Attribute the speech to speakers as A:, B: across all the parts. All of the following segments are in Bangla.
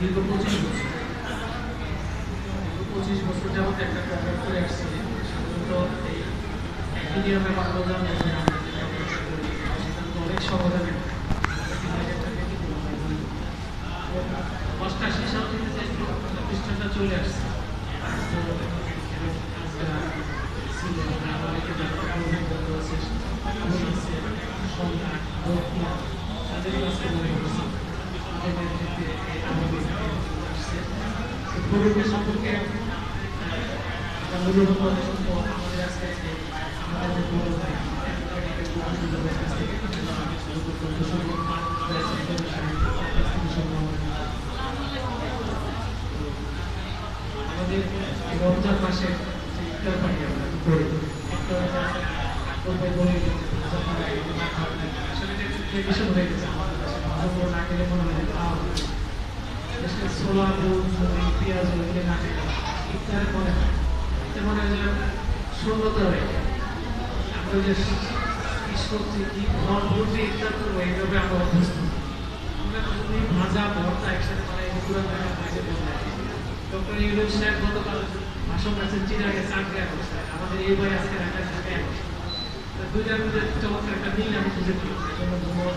A: দীর্ঘ পঁচিশ বছর। পঁচিশ বছর যেমন একটা কন্ট্রাক্ট করে আসছে। সাধারণত এই একই নিয়মে বাংলাদেশ অনেক সমাধানের অষ্টাশি সাল থেকে প্রতিষ্ঠানটা চলে আসছে তাদের কাছে মনে করছে পরিবেশ সম্পর্কে অনুরোধ করার জন্য আমাদের আজকে আমাদের আমাদের রমজান মাসে যে ইফতার পার্টি আমরা করি কোথায় বলে আসলে এটা একটু ট্রেডিশন হয়ে গেছে না খেলে মনে যে করে ছোলা দুধ পেঁয়াজ এগুলো না খেলে ইফতার মনে হয় এটা মনে হয় শূন্যতা হয়ে আমরা যে সবজি কি ফল ফুল দিয়ে ইফতার করব এইভাবে আমরা অভ্যস্ত আমরা যদি ভাজা ভর্তা একসাথে বানাই পুরো ভাজে বলতে ডক্টর ইউনুস সাহেব গতকাল ভাষণ রাখছেন চিনাকে চাকরি অবস্থায় আমাদের এই বই আজকে রাখা থাকে দুইটার মধ্যে চমৎকার একটা মিল আমি খুঁজে ধন্যবাদ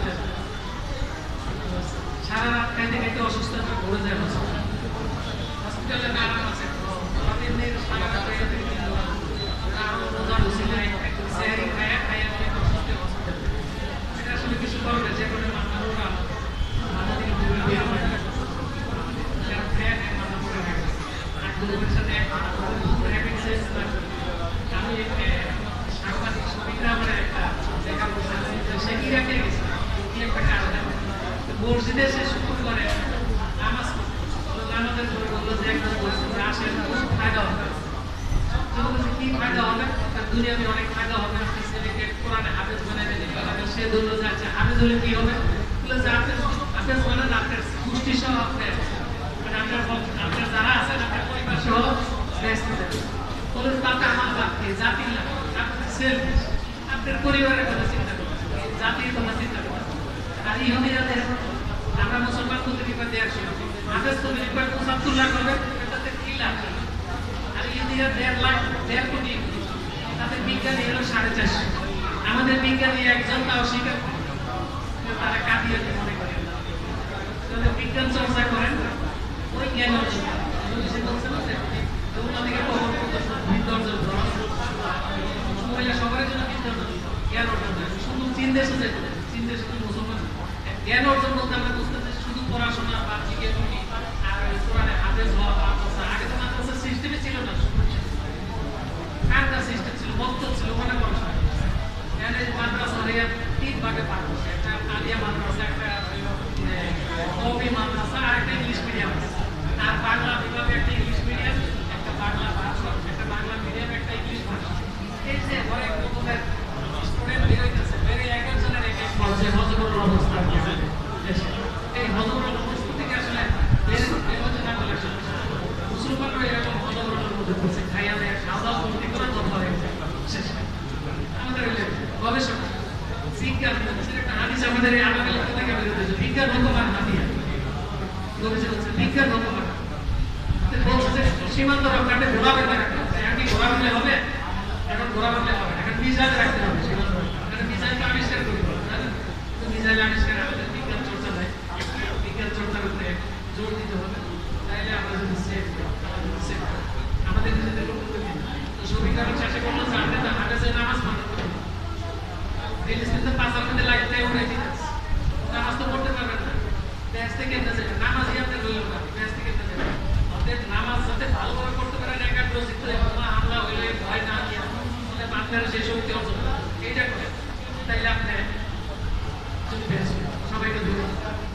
A: রাত খাইতে খাইতে অসুস্থ হয়ে ঘুরে যায় হসপিটালে আরাম আছে। ওরা আরও রোজা একদম সেহারি খাইয়া খাইয়া অনেক অসুস্থ হসপিটালে এটা আসলে কিছু করবে যে কোনো মানুষরা মাথা থেকে দূরে বের না যারা খাইয়া খায় মাথা পড়ে থাকে আর গরুর সাথে এক মাথা পড়ে দুপুরে এক এক্সারসাইজ লাগবে আমি সাংবাদিক শ্রমিকরা আমরা একটা দেখা বলছিলাম যে সে ইরাকে গেছে কারণে মসজিদে সে শুকুর করে, নামাজ নামাজের পরে বলল যে যে আসেন খুব ফায়দা হবে কি ফায়দা হবে? দুনিয়াতে অনেক ফায়দা হবে। আপনি ছেলেকে হাফেজ বানাই সে বলল যে আচ্ছা হাফেজ হলে কি হবে? বলল যে, হাফেজ মানে আপনার গোষ্ঠী সহ আপনার মানে আপনার আপনার যারা আছেন, আপনার পরিবার সহ ব্যস্ত বলুন তাতে আমার জাতির না আপনার সেলফিশ আপনার পরিবারের কথা চিন্তা করবেন জাতির কথা চিন্তা করবেন আর ইহুদি যাদের আমরা মুসলমান তো বিপদ দেওয়ার সময় হাফেজ তো বিপদ পঁচাত্তর লাখ হবে তাতে কি লাখ আর ইহুদিরা দেড় লাখ বিজ্ঞানী অর্জন। সবার জন্য জ্ঞান অর্জন শুধু জ্ঞান অর্জন বলতে আমরা বুঝতেছি শুধু পড়াশোনা বা জিজ্ঞেস আর কোরআনে হাফেজ হওয়া মাদ্রাসা আগে তো মাদ্রাসার সিস্টেমই ছিল না কারটা সিস্টেম ছিল বক্ত ছিল মনে পড়াশোনা এখানে মাদ্রাসা হয়ে তিন ভাগে ভাগ করছে একটা আলিয়া মাদ্রাসা একটা কবি মাদ্রাসা আর একটা ইংলিশ মিডিয়াম আর বাংলা বিভাগে একটা ইংলিশ মিডিয়াম একটা বাংলা ভাষা একটা বাংলা মিডিয়াম একটা ইংলিশ ভাষা এই যে অনেক রকমের স্টুডেন্ট বের হইতেছে বেরে এক একজনের এক এক পর্যায়ে হজবরের অবস্থা আছে দেশে। এই হজবরের অবস্থা থেকে আসলে বের বের হতে না পারলে আসলে মুসলমানরা এরকম হজবরের মধ্যে পড়ছে খাইয়া আমাদের ভগবান হাতিয়া ভগবান সীমান্ত রক্ষাতে ঘোরা বেঁধে রাখতে ঘোরা হবে। এখন ঘোরা বেঁধে হবে। এখন রাখতে আপনার যে শক্তি অর্জন এইটা করে তাইলে আপনি সবাইকে ধন্যবাদ।